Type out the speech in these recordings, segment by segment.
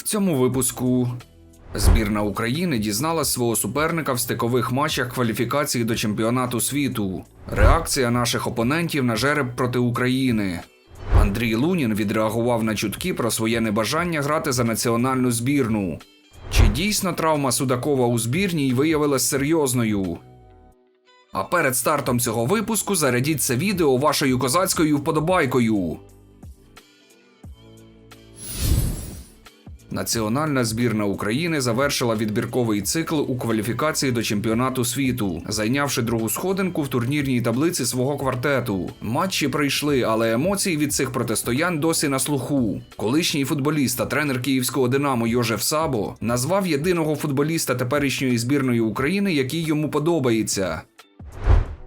В цьому випуску збірна України дізналась свого суперника в стикових матчах кваліфікації до чемпіонату світу. Реакція наших опонентів на жереб проти України. Андрій Лунін відреагував на чутки про своє небажання грати за національну збірну. Чи дійсно травма Судакова у збірній виявилась серйозною? А перед стартом цього випуску зарядіть це відео вашою козацькою вподобайкою. Національна збірна України завершила відбірковий цикл у кваліфікації до чемпіонату світу, зайнявши другу сходинку в турнірній таблиці свого квартету. Матчі пройшли, але емоції від цих протистоянь досі на слуху. Колишній футболіст та тренер київського Динамо Йожеф Сабо назвав єдиного футболіста теперішньої збірної України, який йому подобається.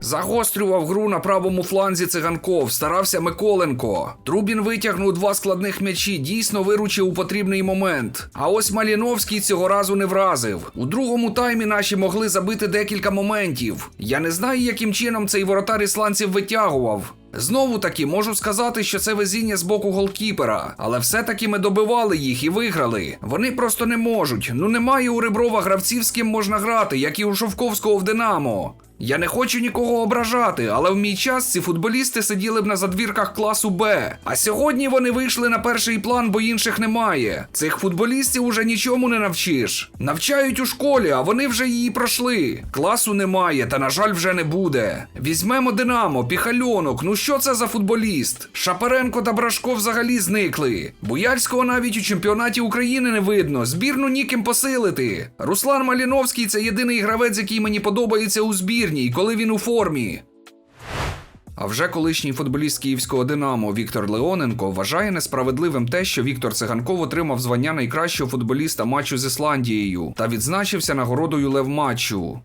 Загострював гру на правому фланзі циганков, старався Миколенко. Трубін витягнув два складних м'ячі, дійсно виручив у потрібний момент. А ось Маліновський цього разу не вразив. У другому таймі наші могли забити декілька моментів. Я не знаю, яким чином цей воротар ісландців витягував. Знову таки можу сказати, що це везіння з боку голкіпера, але все-таки ми добивали їх і виграли. Вони просто не можуть. Ну немає у Реброва гравців, з ким можна грати, як і у Шовковського в Динамо. Я не хочу нікого ображати, але в мій час ці футболісти сиділи б на задвірках класу Б. А сьогодні вони вийшли на перший план, бо інших немає. Цих футболістів уже нічому не навчиш. Навчають у школі, а вони вже її пройшли. Класу немає, та на жаль, вже не буде. Візьмемо Динамо, Піхальонок. Ну що це за футболіст? Шапаренко та Брашко взагалі зникли. Буяльського навіть у чемпіонаті України не видно. Збірну ніким посилити. Руслан Маліновський це єдиний гравець, який мені подобається у збірній, коли він у формі. А вже колишній футболіст київського Динамо Віктор Леоненко вважає несправедливим те, що Віктор Циганков отримав звання найкращого футболіста матчу з Ісландією та відзначився нагородою Лев матчу.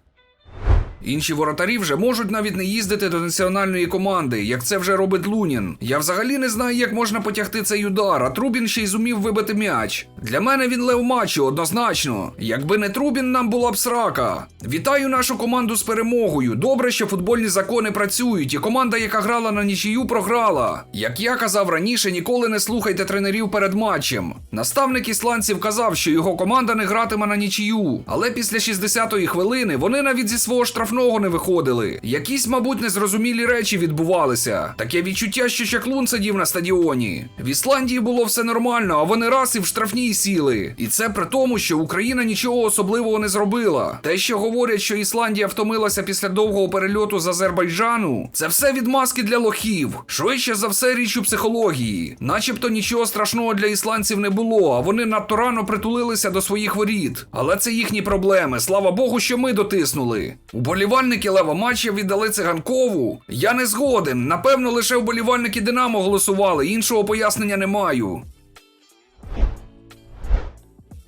Інші воротарі вже можуть навіть не їздити до національної команди, як це вже робить Лунін. Я взагалі не знаю, як можна потягти цей удар, а Трубін ще й зумів вибити м'яч. Для мене він лев матчу, однозначно. Якби не Трубін, нам була б срака. Вітаю нашу команду з перемогою. Добре, що футбольні закони працюють, і команда, яка грала на нічию, програла. Як я казав раніше, ніколи не слухайте тренерів перед матчем. Наставник ісландців казав, що його команда не гратиме на нічию, але після 60-ї хвилини вони навіть зі свого штрафного не виходили. Якісь, мабуть, незрозумілі речі відбувалися. Таке відчуття, що Чаклун сидів на стадіоні. В Ісландії було все нормально, а вони раз і в штрафній сіли. І це при тому, що Україна нічого особливого не зробила. Те, що говорять, що Ісландія втомилася після довгого перельоту з Азербайджану, це все відмазки для лохів. Швидше за все річ у психології. Начебто нічого страшного для ісландців не було, а вони надто рано притулилися до своїх воріт. Але це їхні проблеми. Слава Богу, що ми дотиснули. Уболівальники лева матча віддали циганкову. Я не згоден. Напевно, лише вболівальники Динамо голосували. Іншого пояснення не маю.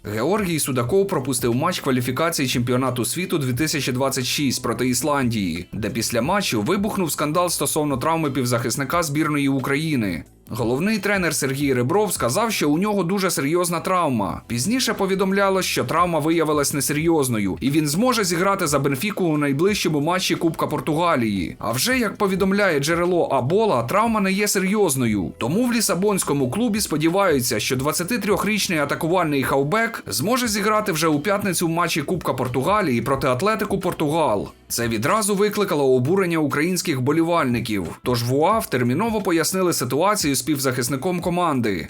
Георгій Судаков пропустив матч кваліфікації чемпіонату світу 2026 проти Ісландії, де після матчу вибухнув скандал стосовно травми півзахисника збірної України. Головний тренер Сергій Ребров сказав, що у нього дуже серйозна травма. Пізніше повідомлялось, що травма виявилась несерйозною, і він зможе зіграти за Бенфіку у найближчому матчі Кубка Португалії. А вже як повідомляє джерело Абола, травма не є серйозною. Тому в лісабонському клубі сподіваються, що 23-річний атакувальний хавбек зможе зіграти вже у п'ятницю в матчі Кубка Португалії проти Атлетику Португал. Це відразу викликало обурення українських болівальників. Тож ВУАВ терміново пояснили ситуацію з півзахисником команди.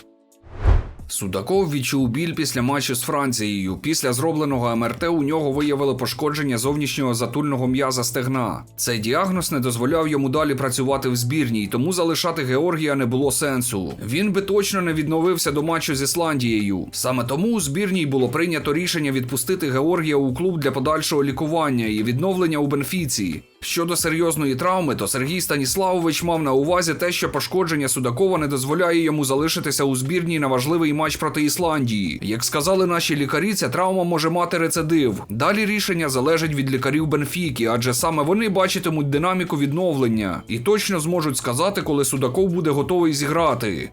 Судаков відчув біль після матчу з Францією. Після зробленого МРТ у нього виявили пошкодження зовнішнього затульного м'яза стегна. Цей діагноз не дозволяв йому далі працювати в збірній, тому залишати Георгія не було сенсу. Він би точно не відновився до матчу з Ісландією. Саме тому у збірній було прийнято рішення відпустити Георгія у клуб для подальшого лікування і відновлення у Бенфіці. Щодо серйозної травми, то Сергій Станіславович мав на увазі те, що пошкодження Судакова не дозволяє йому залишитися у збірній на важливий матч проти Ісландії. Як сказали наші лікарі, ця травма може мати рецидив. Далі рішення залежить від лікарів Бенфіки, адже саме вони бачитимуть динаміку відновлення і точно зможуть сказати, коли Судаков буде готовий зіграти.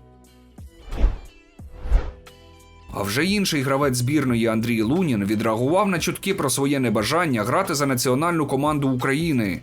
А вже інший гравець збірної Андрій Лунін відреагував на чутки про своє небажання грати за національну команду України.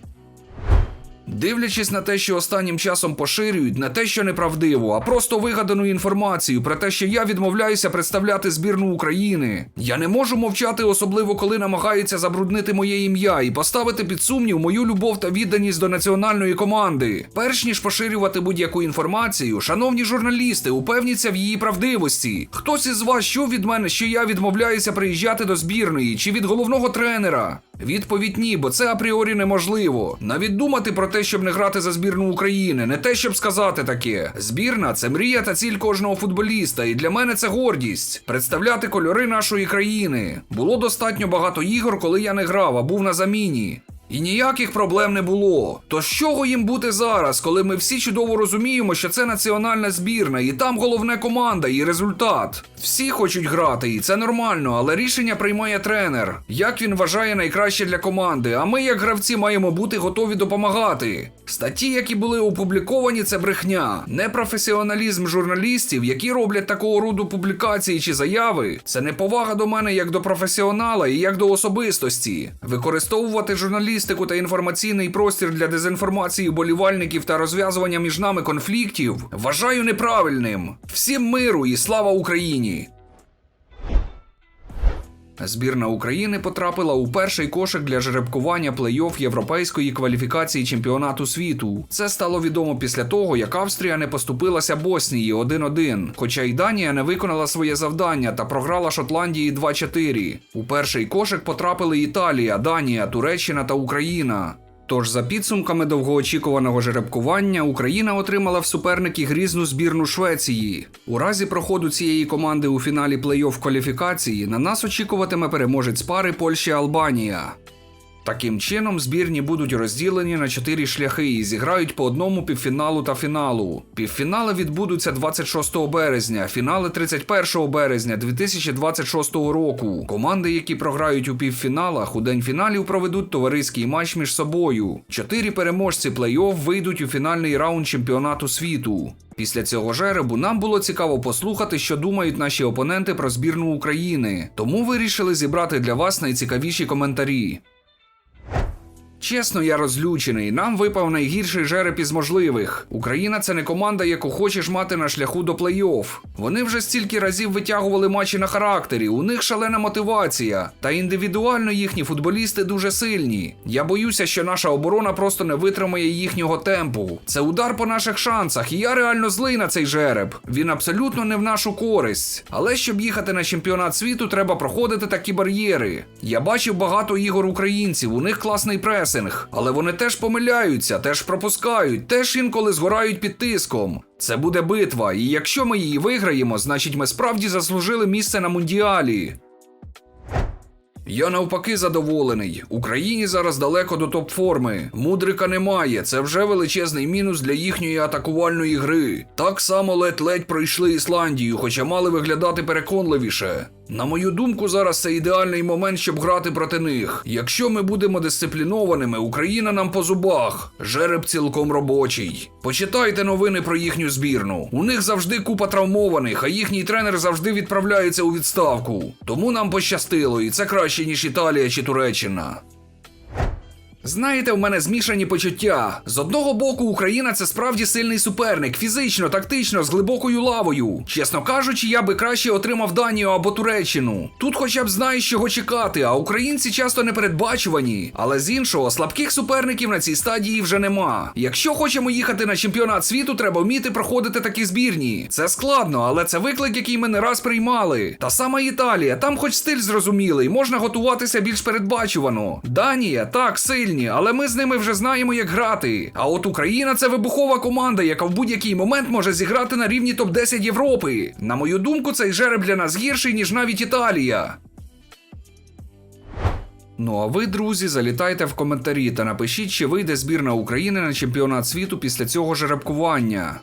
Дивлячись на те, що останнім часом поширюють, не те, що неправдиву, а просто вигадану інформацію про те, що я відмовляюся представляти збірну України. Я не можу мовчати, особливо коли намагаються забруднити моє ім'я і поставити під сумнів мою любов та відданість до національної команди. Перш ніж поширювати будь-яку інформацію, шановні журналісти, упевніться в її правдивості. Хтось із вас чув від мене, що я відмовляюся приїжджати до збірної чи від головного тренера? Відповідь ні, бо це апріорі неможливо. Навіть думати про те, щоб не грати за збірну України, не те, щоб сказати таке. Збірна це мрія та ціль кожного футболіста, і для мене це гордість представляти кольори нашої країни. Було достатньо багато ігор, коли я не грав, а був на заміні. І ніяких проблем не було. То з чого їм бути зараз, коли ми всі чудово розуміємо, що це національна збірна, і там головне команда і результат. Всі хочуть грати, і це нормально, але рішення приймає тренер. Як він вважає найкраще для команди, а ми, як гравці, маємо бути готові допомагати. Статті, які були опубліковані, це брехня. Непрофесіоналізм журналістів, які роблять такого роду публікації чи заяви, це неповага до мене як до професіонала і як до особистості. Використовувати журналістику та інформаційний простір для дезінформації болівальників та розв'язування між нами конфліктів вважаю неправильним. Всім миру і слава Україні! Збірна України потрапила у перший кошик для жеребкування плей-офф європейської кваліфікації чемпіонату світу. Це стало відомо після того, як Австрія не поступилася Боснії 1-1, хоча й Данія не виконала своє завдання та програла Шотландії 2-4. У перший кошик потрапили Італія, Данія, Туреччина та Україна. Тож, за підсумками довгоочікуваного жеребкування, Україна отримала в суперники грізну збірну Швеції. У разі проходу цієї команди у фіналі плей-офф кваліфікації на нас очікуватиме переможець пари Польща-Албанія. Таким чином, збірні будуть розділені на чотири шляхи і зіграють по одному півфіналу та фіналу. Півфінали відбудуться 26 березня, фінали 31 березня 2026 року. Команди, які програють у півфіналах, у день фіналів проведуть товариський матч між собою. Чотири переможці плей-офф вийдуть у фінальний раунд чемпіонату світу. Після цього жеребу нам було цікаво послухати, що думають наші опоненти про збірну України. Тому вирішили зібрати для вас найцікавіші коментарі. Чесно, я розлючений. Нам випав найгірший жереб із можливих. Україна це не команда, яку хочеш мати на шляху до плей-офф. Вони вже стільки разів витягували матчі на характері, у них шалена мотивація. Та індивідуально їхні футболісти дуже сильні. Я боюся, що наша оборона просто не витримає їхнього темпу. Це удар по наших шансах, і я реально злий на цей жереб. Він абсолютно не в нашу користь. Але щоб їхати на чемпіонат світу, треба проходити такі бар'єри. Я бачив багато ігор українців, у них класний пресинг, але вони теж помиляються, теж пропускають, теж інколи згорають під тиском. Це буде битва, і якщо ми її виграємо, значить ми справді заслужили місце на мундіалі. Я навпаки задоволений. Україні зараз далеко до топ-форми. Мудрика немає. Це вже величезний мінус для їхньої атакувальної гри. Так само ледь-ледь пройшли Ісландію, хоча мали виглядати переконливіше. На мою думку, зараз це ідеальний момент, щоб грати проти них. Якщо ми будемо дисциплінованими, Україна нам по зубах. Жереб цілком робочий. Почитайте новини про їхню збірну. У них завжди купа травмованих, а їхній тренер завжди відправляється у відставку. Тому нам пощастило, і це краще, ніж Італія чи Туреччина. Знаєте, в мене змішані почуття. З одного боку, Україна це справді сильний суперник, фізично, тактично, з глибокою лавою. Чесно кажучи, я би краще отримав Данію або Туреччину. Тут хоча б знаєш, чого чекати, а українці часто непередбачувані. Але з іншого, слабких суперників на цій стадії вже нема. Якщо хочемо їхати на чемпіонат світу, треба вміти проходити такі збірні. Це складно, але це виклик, який ми не раз приймали. Та сама Італія, там хоч стиль зрозумілий, можна готуватися більш передбачувано. Данія, так, сильні, але ми з ними вже знаємо, як грати. А от Україна це вибухова команда, яка в будь-який момент може зіграти на рівні топ-10 Європи. На мою думку, цей жереб для нас гірший, ніж навіть Італія. Ну а ви, друзі, залітайте в коментарі та напишіть, чи вийде збірна України на чемпіонат світу після цього жеребкування.